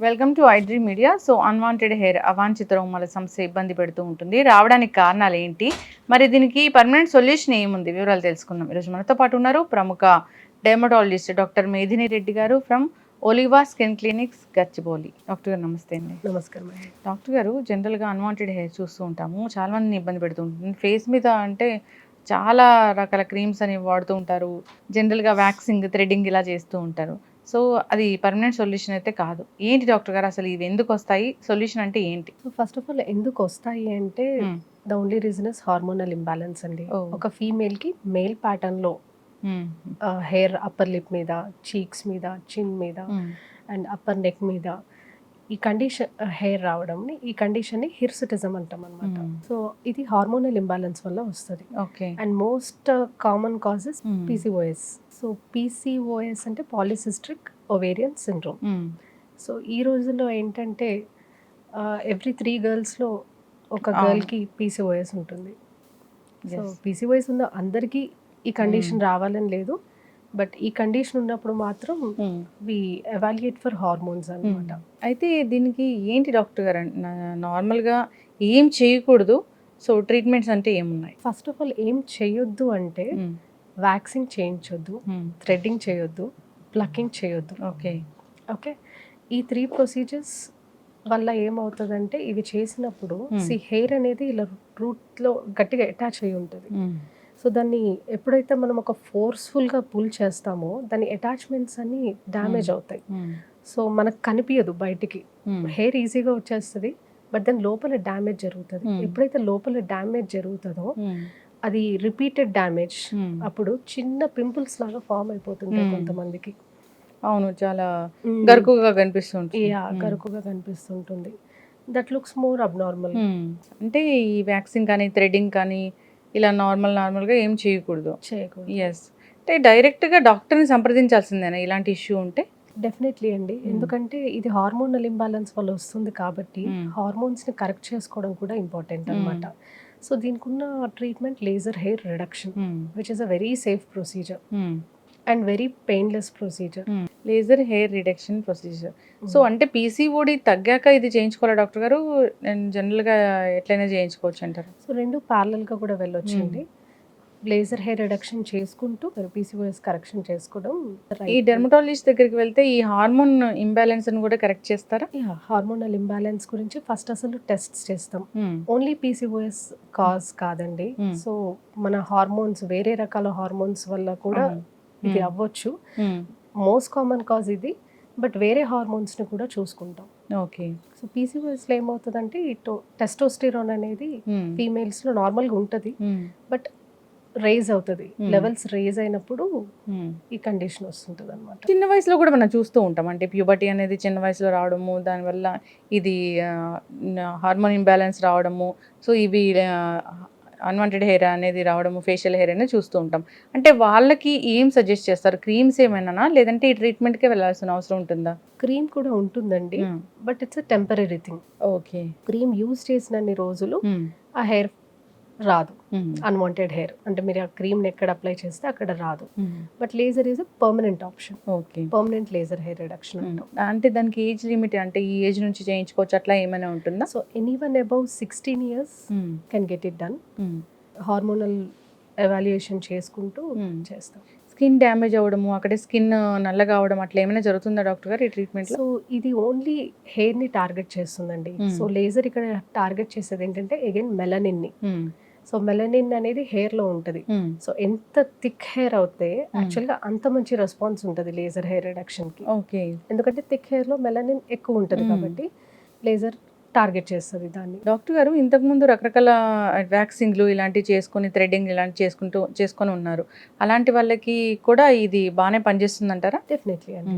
Welcome to iDream media so unwanted hair అవాంఛిత రోమాల సమస్య ఇబ్బంది పెడుతూ ఉంటుంది రావడానికి కారణాలు ఏంటి మరి దీనికి పర్మనెంట్ సొల్యూషన్ ఏముంది వివరాలు తెలుసుకుందాం ఈరోజు మనతో పాటు ఉన్నారు ప్రముఖ డెర్మటాలజిస్ట్ డాక్టర్ మేధిని రెడ్డి గారు from Oliva skin clinics Gachibowli doctor గారు నమస్తే అండి నమస్కారం డాక్టర్ గారు జనరల్గా అన్వాంటెడ్ హెయిర్ చూస్తూ ఉంటాము. చాలా మందిని ఇబ్బంది పెడుతూ ఉంటుంది. ఫేస్ మీద అంటే చాలా రకాల క్రీమ్స్ అని వాడుతూ ఉంటారు జనరల్గా వ్యాక్సింగ్ థ్రెడ్డింగ్ ఇలా చేస్తూ ఉంటారు సో అది పర్మనెంట్ సొల్యూషన్ అయితే కాదు ఏంటి డాక్టర్ గారు అసలు ఇవి ఎందుకు వస్తాయి సొల్యూషన్ అంటే ఏంటి ఫస్ట్ ఆఫ్ ఆల్ ఎందుకు వస్తాయి అంటే. The only reason is hormonal imbalance అండి. ఒక ఫీమేల్కి మేల్ ప్యాటర్న్లో. హెయిర్ అప్పర్ లిప్ మీద చీక్స్ మీద చిన్ మీద. అండ్ అప్పర్ నెక్ మీద ఈ కండిషన్ హెయిర్ రావడం ఈ కండిషన్ని హిర్సిటిజం అంటాం అనమాట Hmm. సో ఇది హార్మోనల్ ఇంబ్యాలెన్స్ వల్ల వస్తుంది okay and most common causes. PCOS so PCOS అంటే పాలిసిస్ట్రిక్ ఒవేరియన్ సిండ్రోమ్. సో ఈ రోజుల్లో ఏంటంటే ఎవ్రీ త్రీ గర్ల్స్లో ఒక. గర్ల్కి పీసీఓఎస్ ఉంటుంది సో. పీసీఓఎస్ ఉన్న అందరికీ ఈ కండిషన్ రావాలని లేదు బట్ ఈ కండిషన్ ఉన్నప్పుడు మాత్రం hmm. We evaluate for hormones అనమాట అయితే దీనికి ఏంటి డాక్టర్ గారు నార్మల్గా ఏం చేయకూడదు సో ట్రీట్మెంట్స్ అంటే ఏమున్నాయి ఫస్ట్ ఆఫ్ ఆల్ ఏం చేయొద్దు అంటే మ్మ్. వ్యాక్సింగ్ చేయించొద్దు. థ్రెడ్డింగ్ చేయొద్దు ప్లక్కింగ్ చేయొద్దు ఓకే ఓకే ఈ త్రీ ప్రొసీజర్స్ వల్ల ఏమవుతుందంటే ఇవి చేసినప్పుడు Hmm. సి హెయిర్ అనేది ఇలా రూట్లో గట్టిగా అటాచ్ అయి ఉంటుంది. సో దాన్ని ఎప్పుడైతే మనం ఒక ఫోర్స్ఫుల్గా పుల్ చేస్తామో దాని అటాచ్మెంట్స్ అన్ని డ్యామేజ్ Hmm. అవుతాయి మ్మ్. సో మనకు కనిపించదు బయటికి. హెయిర్ ఈజీగా వచ్చేస్తుంది బట్ దాని లోపల డ్యామేజ్ జరుగుతుంది Hmm. ఎప్పుడైతే లోపల డ్యామేజ్ జరుగుతుందో. అది రిపీటెడ్ డ్యామేజ్. అప్పుడు చిన్న పింపుల్స్ లాగా ఫామ్ Hmm. కొంతమందికి అవును చాలా Hmm. గరుకుగా కనిపిస్తుంది యా గరుకుగా కనిపిస్తుంటుంది దట్ లుక్స్ మోర్ అబ్నార్మల్ అంటే ఈ వ్యాక్సిన్ కానీ థ్రెడ్డింగ్ కానీ ఇలా నార్మల్ నార్మల్గా ఏం చేయకూడదు. చేయకూడదు. ఎస్ అంటే డైరెక్ట్గా డాక్టర్ని సంప్రదించాల్సిందేనా ఇలాంటి ఇష్యూ ఉంటే? డెఫినెట్లీ అండి. Hmm. ఎందుకంటే ఇది హార్మోనల్ ఇంబ్యాలెన్స్ వల్ల వస్తుంది కాబట్టి Hmm. హార్మోన్స్ని కరెక్ట్ చేసుకోవడం కూడా ఇంపార్టెంట్ Hmm. అనమాట సో దీనికి ఉన్న treatment laser hair reduction which is a very safe procedure and very painless procedure. Laser hair reduction procedure. So అంటే పీసీఓడి తగ్గాక ఇది చేయించుకోవాలా డాక్టర్ గారు? జనరల్గా ఎట్లయినా చేయించుకోవచ్చు అంటారు. సో రెండు parallel గా కూడా వెళ్ళొచ్చండి. లేజర్ హెయిర్ రిడక్షన్ చేసుకుంటూ పీసీఓఎస్ కరెక్షన్ చేసుకోవడం ఈ డెర్మటాలజిస్ట్ దగ్గరికి వెళ్తే ఈ హార్మోన్ ఇంబ్యాలెన్స్ కూడా కరెక్ట్ చేస్తారా? హార్మోనల్ ఇంబ్యాలెన్స్ గురించి ఫస్ట్ అసలు టెస్ట్ చేస్తాం. ఓన్లీ పీసీఓఎస్ కాజ్ కాదండి. Hmm. సో మన హార్మోన్స్ వేరే రకాల హార్మోన్స్ వల్ల కూడా. ఇది Hmm. అవ్వచ్చు. మోస్ట్ కామన్ కాజ్ ఇది బట్ వేరే హార్మోన్స్ని కూడా చూసుకుంటాం ఓకే సో పీసీఓఎస్లో ఏమవుతుందంటే టెస్టోస్టిరోన్ అనేది. ఫీమేల్స్లో నార్మల్గా ఉంటుంది. బట్ రేజ్ అవుతుంది Hmm. లెవెల్స్ రేజ్ అయినప్పుడు మ్మ్. ఈ కండిషన్ వస్తుంటుంది అనమాట చిన్న వయసులో కూడా మనం చూస్తూ ఉంటాం అంటే ప్యూబర్టీ అనేది చిన్న వయసులో రావడము దానివల్ల ఇది హార్మోన్ ఇంబ్యాలెన్స్ రావడము సో ఇవి అన్వాంటెడ్ హెయిర్ అనేది రావడము ఫేషియల్ హెయిర్ అనేది చూస్తూ ఉంటాం. అంటే వాళ్ళకి ఏం సజెస్ట్ చేస్తారు? క్రీమ్స్ ఏమైనా లేదంటే ఈ ట్రీట్మెంట్కే వెళ్ళాల్సిన అవసరం ఉంటుందా? క్రీమ్ కూడా ఉంటుందండి but it's a temporary thing okay cream use చేసినన్ని రోజులు ఆ హెయిర్ రాదు. అన్వాంటెడ్ హెయిర్ అంటే మీరు ఆ క్రీమ్ని ఎక్కడ అప్లై చేస్తే అక్కడ రాదు. But laser is a permanent option okay permanent laser hair reduction అంటాం. దానికి ఏజ్ లిమిట్ అంటే ఈ ఏజ్ నుంచి చేయించుకోవచ్చు అట్లా ఏమైనా ఉంటుందా? So anyone above sixteen years. Can get it done. Hormonal evaluation చేసుకుంటూ. చేస్తాం. స్కిన్ డ్యామేజ్ అవ్వడము అక్కడే స్కిన్ నల్లగా అవడం అట్లా ఏమైనా జరుగుతుందా డాక్టర్ గారు ఈ ట్రీట్మెంట్లో సో ఇది ఓన్లీ హెయిర్ని టార్గెట్ చేస్తుందండి. సో లేజర్ ఇక్కడ టార్గెట్ చేసేది ఏంటంటే అగైన్ మెలనిన్ని. సో మెలనిన్ అనేది హెయిర్లో ఉంటుంది సో ఎంత థిక్ హెయిర్ అవుతే యాక్చువల్గా అంత మంచి రెస్పాన్స్ ఉంటుంది లేజర్ హెయిర్ రిడక్షన్కి. ఓకే ఎందుకంటే థిక్ హెయిర్లో మెలనిన్ ఎక్కువ ఉంటుంది Hmm. కాబట్టి లేజర్ టార్గెట్ చేస్తుంది దాన్ని. డాక్టర్ గారు ఇంతకుముందు రకరకాల వ్యాక్సింగ్లు ఇలాంటివి చేసుకొని థ్రెడ్డింగ్ ఇలాంటివి చేసుకుంటూ చేసుకొని ఉన్నారు. అలాంటి వాళ్ళకి కూడా ఇది బాగానే పనిచేస్తుంది అంటారా డెఫినెట్లీ అండి.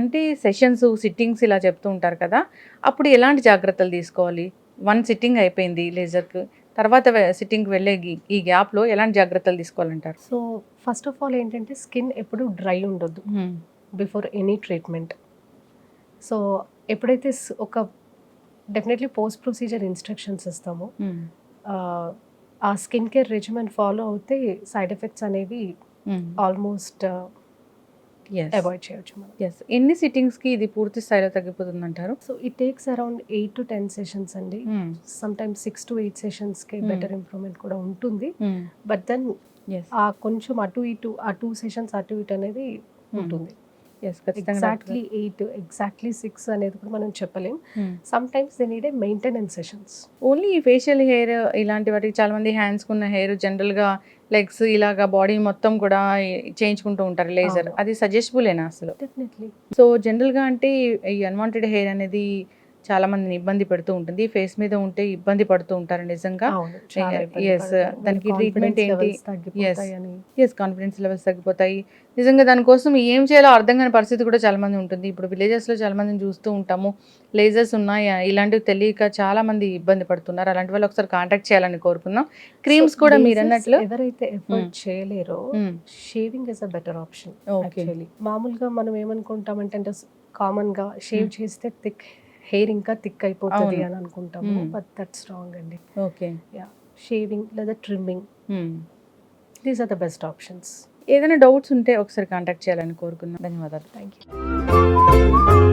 అంటే సెషన్స్ సిట్టింగ్స్ ఇలా చెప్తూ ఉంటారు కదా. అప్పుడు ఎలాంటి జాగ్రత్తలు తీసుకోవాలి? వన్ సిట్టింగ్ అయిపోయింది లేజర్కి తర్వాత సిట్టింగ్కి వెళ్ళే ఈ- గ్యాప్లో ఎలాంటి జాగ్రత్తలు తీసుకోవాలంటారు? సో ఫస్ట్ ఆఫ్ ఆల్ ఏంటంటే స్కిన్ ఎప్పుడు డ్రై ఉండొద్దు. బిఫోర్ ఎనీ ట్రీట్మెంట్ సో ఎప్పుడైతే ఒక డెఫినెట్లీ పోస్ట్ ప్రొసీజర్ ఇన్స్ట్రక్షన్స్ ఇస్తామో ఆ, ఆ స్కిన్ కేర్ రెజిమెన్ ఫాలో అవుతే సైడ్ ఎఫెక్ట్స్ అనేవి ఆల్మోస్ట్ అవాయిడ్ చేయొచ్చు మనం. ఎస్ ఎన్ని సిట్టింగ్స్కి ఇది పూర్తి స్థాయిలో తగ్గిపోతుంది అంటారు so it takes around eight to ten sessions అండి. Sometimes six to eight సెషన్స్కి Hmm. బెటర్ ఇంప్రూవ్మెంట్ కూడా ఉంటుంది. బట్ దెన్ ఎస్ ఆ కొంచెం అటు ఇటు ఆ టూ సెషన్స్ అటు ఇటు అనేది ఉంటుంది. ఎస్ ఖచ్చితంగా ఎగ్జాక్ట్లీ ఎయిట్ ఎగ్జాక్ట్లీ సిక్స్ అనేది కూడా మనం చెప్పలేం. Sometimes they need a maintenance sessions only facial hair ఇలాంటి వాటికి చాలా మంది హ్యాండ్స్ కున్న హెయిర్ జనరల్గా లెగ్స్ ఇలాగా బాడీ మొత్తం కూడా చేయించుకుంటూ ఉంటారు లేజర్. అది సజెస్టబులేనా అసలు? డెఫినెట్లీ. సో జనరల్గా అంటే ఈ అన్వాంటెడ్ హెయిర్ అనేది చాలా మందిని ఇబ్బంది పెడుతూ ఉంటుంది. ఫేస్ మీద ఉంటే ఇబ్బంది పడుతూ ఉంటారు నిజంగా. పడతారు. దానికి confidence ఏంటి? ఎస్ కాన్ఫిడెన్స్ లెవెల్స్ తగ్గిపోతాయి. నిజంగా దానికోసం ఏం చేయాలో అర్థం కాని పరిస్థితి కూడా చాలా మంది ఉంటుంది. ఇప్పుడు villages లో చాలా మందిని చూస్తూ ఉంటాము. లేజర్స్ ఉన్నాయి? ఇలాంటివి తెలియక చాలా మంది ఇబ్బంది పడుతున్నారు. అలాంటి వాళ్ళు ఒకసారి కాంటాక్ట్ చేయాలని కోరుకుందాం. క్రీమ్స్ కూడా మీరు అన్నట్లు ఎవరైతే effort Hmm. చేయలేరో. Shaving is a better option మామూలుగా మనం ఏమనుకుంటామంటే అంటే కామన్గా షేవ్ Hmm. చేస్తే థిక్ హెయిర్ ఇంకా థిక్ అయిపోతుంది. అని అనుకుంటాము. బట్ దట్స్ రాంగ్ అండి. ఓకే. షేవింగ్ లేదా trimming these are the best options ఏదైనా డౌట్స్ ఉంటే ఒకసారి కాంటాక్ట్ చేయాలని కోరుకున్నాం. ధన్యవాదాలు. Thank you